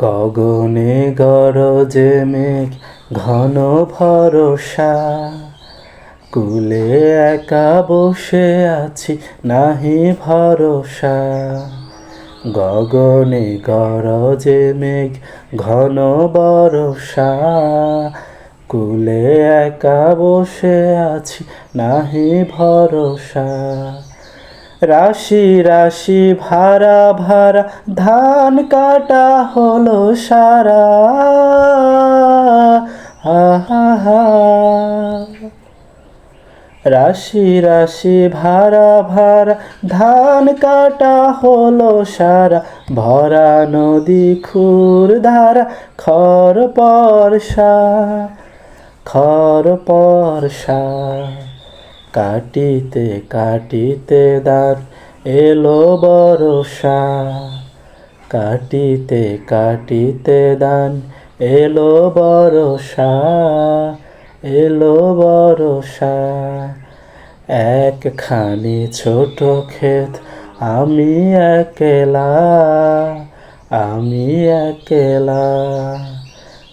গগনে গরজে মেঘ, ঘন ভরসা। কুলে একা বসে আছি, নাহি ভরসা। গগনে গরজে মেঘ, ঘন বরষা কুলে একা বসে আছি, নাহি ভরসা। রাশি রাশি ভাড়া ভাড়া, ধান কাটা হলো সারা। রাশি রাশি ভাড়া ভাড়া, ধান কাটা হলো সারা। ভরা নদী খুর ধারা খর পরশা খর পরশা কাটিতে কাটিতে দান এলো বরষা। কাটিতে কাটিতে দান এলো বরষা এলো বরষা। একখানি ছোট ক্ষেত আমি একলা আমি একলা।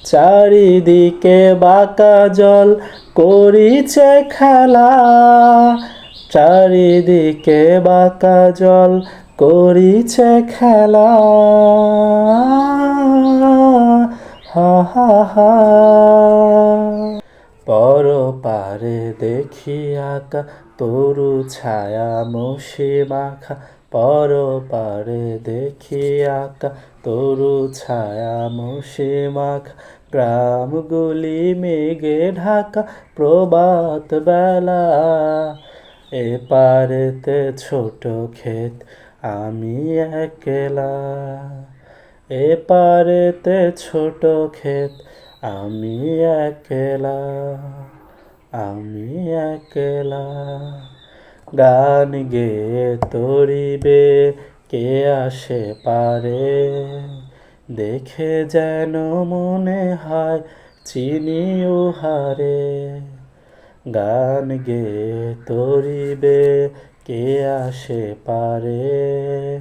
চারিদিকে বাঁকা জল করিছে খেলা। চারিদিকে বাঁকা জল করিছে খেলা। হা হা পর পারে দেখি আঁকা, তরু ছায়া মশি মাখা। পর পারে দেখি আঁকা, তরু ছায়া মশি মাখা। গ্রামগুলি মেঘে ঢাকা প্রবাত বেলা। এ পারেতে ছোট ক্ষেত, আমি একলা। এ পারেতে ছোট ক্ষেত, আমি একলা। আমি একলা। গান গেয়ে তরিবে, কে আসে পারে? দেখে যেন মনে হয় চিনি উহারে গান গেয়ে তরিবে, কে আসে পারে?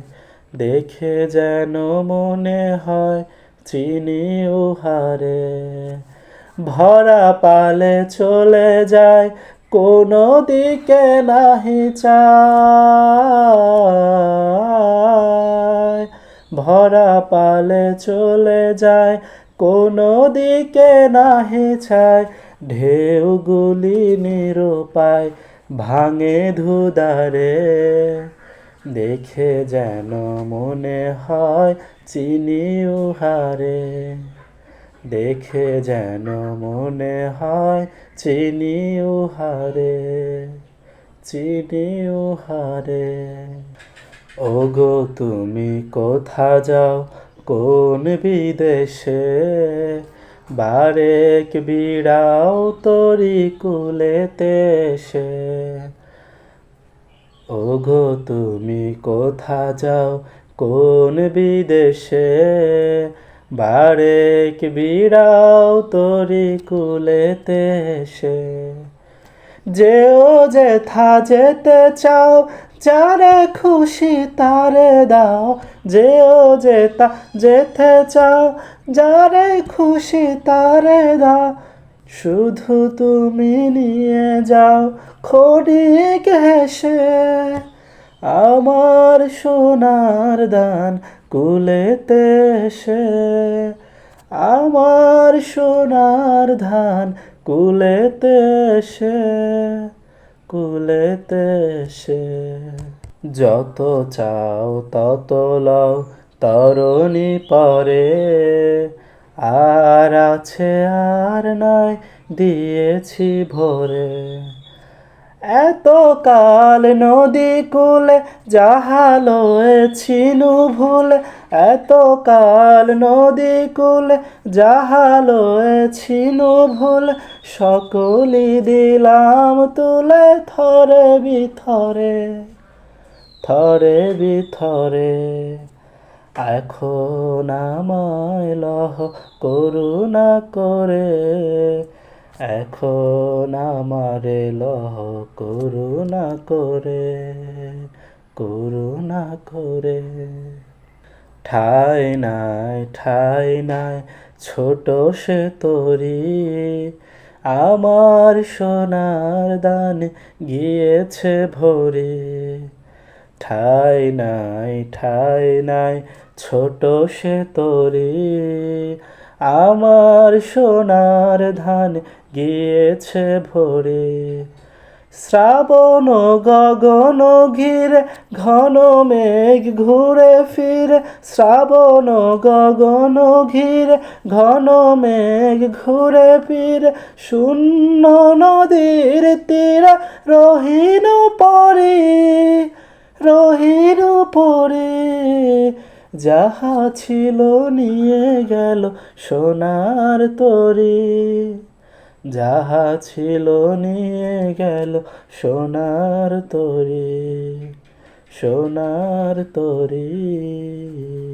দেখে যেন মনে হয় চিনি উহারে ভরা পালে চলে যায়, কোনো দিকে নাহি চায়। ভরা পালে চলে যায়, কোনো দিকে নাহি চায় ঢেউগুলি নিরুপায় ভাঙে ধুদারে দেখে যেন মনে হয় চিনি উহারে। দেখে যেন মনে হয় চিনি উহারে চিনি উহারে। ওগো, তুমি কোথা যাও? কোন বিদেশে? বারেক বিড়াও তরি কুলেতে সে ওগো, তুমি কোথা যাও? কোন বিদেশে? বারেক বিড়াও তরি কুলেতে সে যেও যেথা যেতে চাও, যারে খুশি তারে দাও। যেও যেতা যেতে চাও, যারে খুশি তারে দাও। শুধু তুমি নিয়ে যাও খড়িক হেসে, আমার সোনার দান কুলেতে সে আমার সোনার ধান কুলেতে সে কুলেতে সে যত চাও তত লও, তরণী পরে। আর আছে আর নাই দিয়েছি ভরে। এত কাল নদী কুলে জাহালয়েছিনু ভুলে এত কাল নদী কুলে জাহালয়েছিনু ভুল সকলি দিলাম তুলে থরে বিথরে থরে বিথরে। এখন আমায় লহ করুণা করে এখন আমার লহ করুণা করে করুণা করে। ঠাই নাই ঠাই নাই, ছোট সে তরি। আমার সোনার দান গিয়েছে ভরে। ঠাই নাই ঠাই নাই, ছোট সে তরি। আমার সোনার ধান গিয়েছে ভরে। শ্রাবণ গগন ঘিরে, ঘন মেঘ ঘুরে ফিরে। শ্রাবণ গগন ঘিরে, ঘন মেঘ ঘুরে ফিরে। শূন্য নদীর তীরে রহিন পরে। রহিন পরে যাহা ছিল নিয়ে গেল সোনার তরী। যাহা ছিল নিয়ে গেল সোনার তরি সোনার তরি।